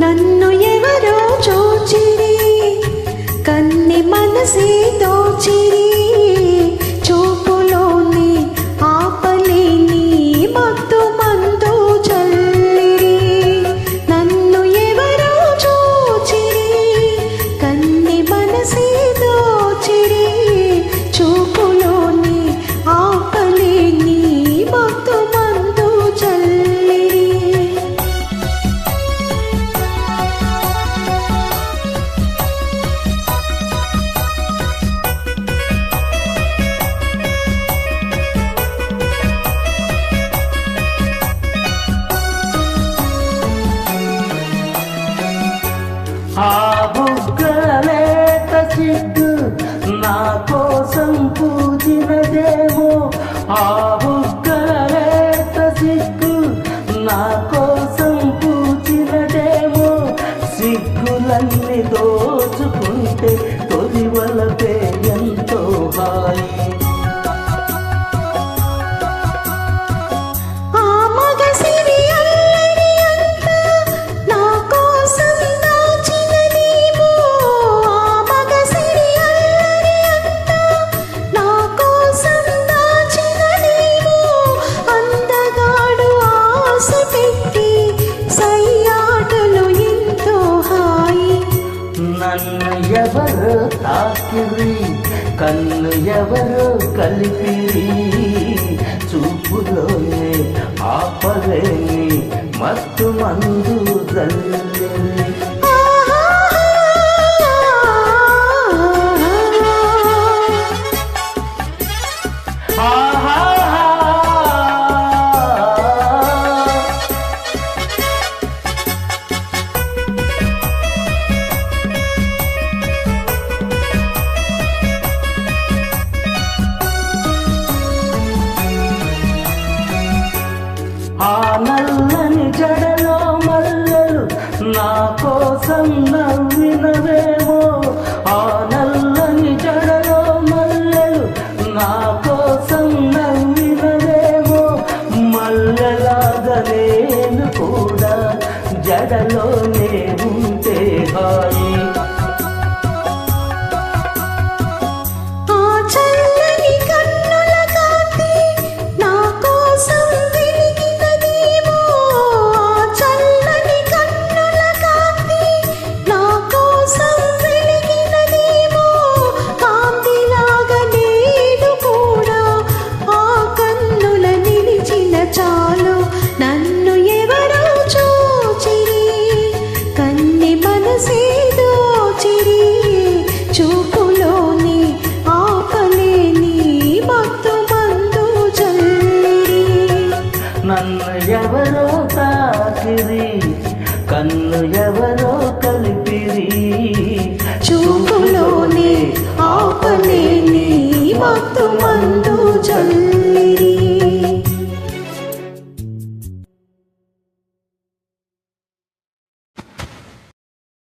నన్ను ఎవరో చూచిరి కన్ని మనసే దోచిరి. కోసం పూజినదేమో సిగ్గులన్నీ దోచుకుంటే తొలి వలపే ఎంతో హాయి. కన్ను ఎవరు తాకిరి కన్ను ఎవరు కలిపిరి చూపులోనే ఆపలేని మత్తు మందు కోసం నవ్వినవేమో మల్లెలాగా కూడా జడలోనే ఉంటే హాయి కన్ను ఎవరో కలిపిరి. చూపులోని ఆపలేని మత్తు మందు